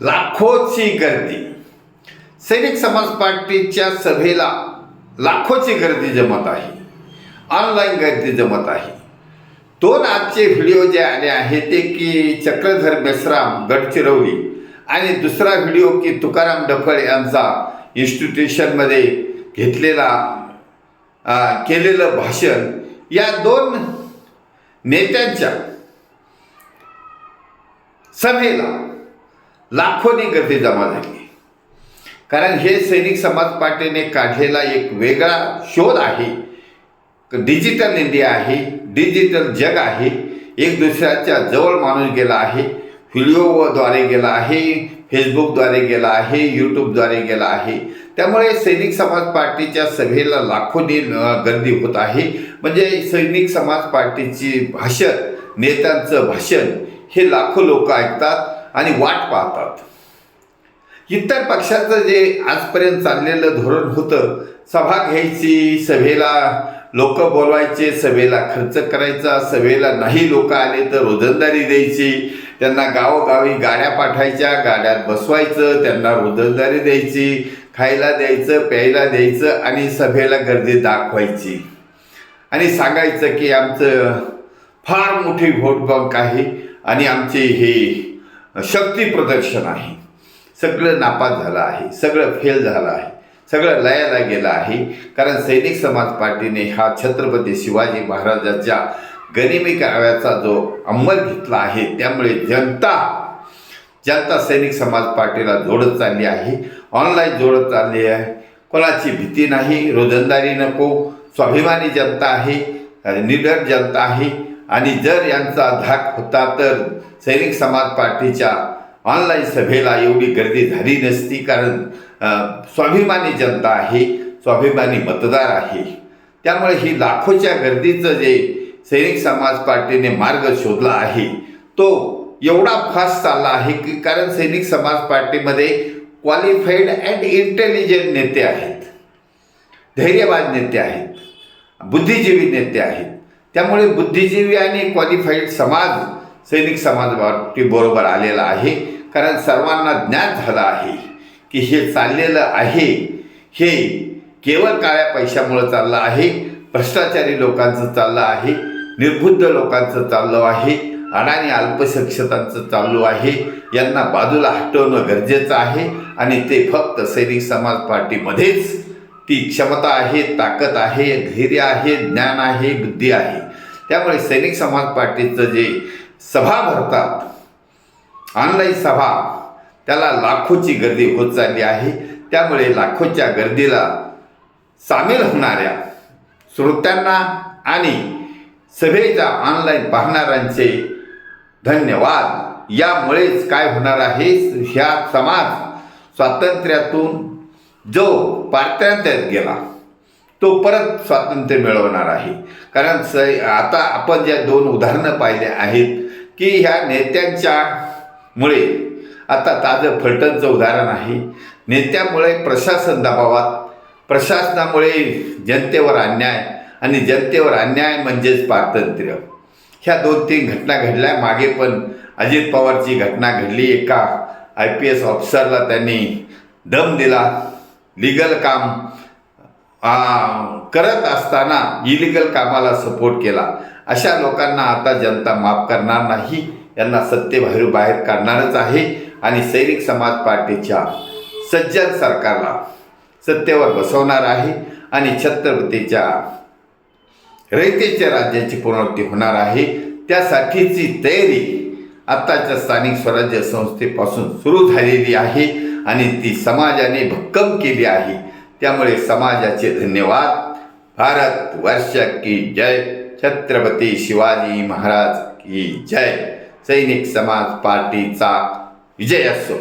लाखोची गर्दी. सैनिक समाज पार्टीच्या सभेला लाखोची गर्दी जमत आहे. ऑनलाईन गर्दी जमत आहे. दोन आजचे व्हिडिओ जे आले आहेत ते की चक्रधर बेसराम गडचिरोली आणि दुसरा व्हिडिओ की तुकाराम डफळ यांचा इन्स्टिट्यूशनमध्ये घेतलेला केलेलं भाषण. या दोन नेत्यांच्या सभेला लाखोनी गर्दी जमा झाली. कारण हे सैनिक समाज पार्टीने काढलेला एक वेगळा शोध आहे. डिजिटल इंडिया आहे डिजिटल जग आहे एक दुसऱ्याच्या जवळ माणूस गेला आहे. व्हिडिओद्वारे गेला आहे फेसबुकद्वारे गेला आहे यूट्यूबद्वारे गेला आहे. त्यामुळे सैनिक समाज पार्टीच्या सभेला लाखोनी गर्दी होत आहे. म्हणजे सैनिक समाज पार्टीची भाषण नेत्यांचं भाषण हे लाखो लोक ऐकतात. आणि वाट पाहतात. इतर पक्षाचं जे आजपर्यंत चाललेलं धोरण होतं सभा घ्यायची सभेला लोक बोलवायचे सभेला खर्च करायचा सभेला नाही लोक आले तर रोजंदारी द्यायची. त्यांना गावोगावी गाड्या पाठवायच्या गाड्यात बसवायचं त्यांना रोजंदारी द्यायची खायला द्यायचं प्यायला द्यायचं आणि सभेला गर्दी दाखवायची. आणि सांगायचं की आमचं फार मोठी व्होट बँक आहे आणि आमचे हे शक्ती प्रदर्शन आहे. सगळं नापास झालं आहे. सगळं फेल झालं आहे. सगळं लयाला गेलं आहे. कारण सैनिक समाज पार्टीने हा छत्रपती शिवाजी महाराजांच्या गरिबी काव्याचा जो अंमल घेतला आहे त्यामुळे जनता जनता सैनिक समाज पार्टीला जोडत चालली आहे. ऑनलाईन जोडत चालली आहे. कोणाची भीती नाही रोजंदारी नको. स्वाभिमानी जनता आहे. निडर जनता आहे. आणि जर यांचा धाक होता तर सैनिक समाज पार्टीच्या ऑनलाईन सभेला एवढी गर्दी झाली नसती कारण स्वाभिमानी जनता आहे स्वाभिमानी मतदार आहे. त्यामुळे ही लाखोच्या गर्दीचं जे सैनिक समाज पार्टीने मार्ग शोधला आहे तो एवढा फास्ट चालला आहे की कारण सैनिक समाज पार्टीमध्ये क्वालिफाईड अँड इंटेलिजंट नेते आहेत. धैर्यवान नेते आहेत. बुद्धिजीवी नेते आहेत. त्यामुळे बुद्धिजीवी आणि क्वालिफाईड समाज सैनिक समाजवाटी बरोबर आलेला आहे. कारण सर्वांना ज्ञान झालं आहे की हे चाललेलं आहे. हे केवळ काळ्या पैशामुळं चाललं आहे. भ्रष्टाचारी लोकांचं चाललं आहे. निर्बुद्ध लोकांचं चाललं आहे. अडाणी अल्पशिक्षितांचं चालू आहे. यांना बाजूला हटवणं गरजेचं आहे. आणि ते फक्त सैनिक समाज पार्टीमध्येच ती क्षमता आहे ताकद आहे धैर्य आहे ज्ञान आहे बुद्धी आहे. त्यामुळे सैनिक समाज पार्टीचं जे सभा भरतात. ऑनलाईन सभा. त्याला लाखोची गर्दी होत चालली आहे. त्यामुळे लाखोच्या गर्दीला सामील होणाऱ्या श्रोत्यांना आणि सभेच्या ऑनलाईन पाहणाऱ्यांचे धन्यवाद. यामुळेच काय होणार आहे? ह्या समाज स्वातंत्र्यातून जो पारत्यांत्यात गेला. तो परत स्वातंत्र्य मिळवणार आहे. कारण स आता आपण ज्या दोन उदाहरणं पाहिल्या आहेत की ह्या नेत्यांच्या मुळे आता ताजं फलटणचं उदाहरण आहे. नेत्यामुळे प्रशासन दबावात प्रशासनामुळे जनतेवर अन्याय आणि जनतेवर अन्याय म्हणजेच पारतंत्र्य. ह्या दोन तीन घटना घडल्या. मागे पण अजित पवारची घटना घडली. एका आय पी एस ऑफिसरला त्यांनी दम दिला. लिगल काम करत असताना इलिगल कामाला सपोर्ट केला. अशा लोकांना आता जनता माफ करणार नाही. यांना सत्तेबाहेर बाहेर काढणारच आहे आणि सैनिक समाज पार्टीच्या सज्जन सरकारला सत्तेवर बसवणार आहे आणि छत्रपतीच्या रयतेच्या राज्याची पुनरावृत्ती होणार आहे. त्यासाठीची तयारी आत्ताच्या स्थानिक स्वराज्य संस्थेपासून सुरू झालेली आहे आणि ती समाजाने भक्कम केली आहे. त्यामुळे समाजाचे धन्यवाद. भारत वर्ष की जय. छत्रपती शिवाजी महाराज की जय. सैनिक समाज पार्टीचा विजय असो.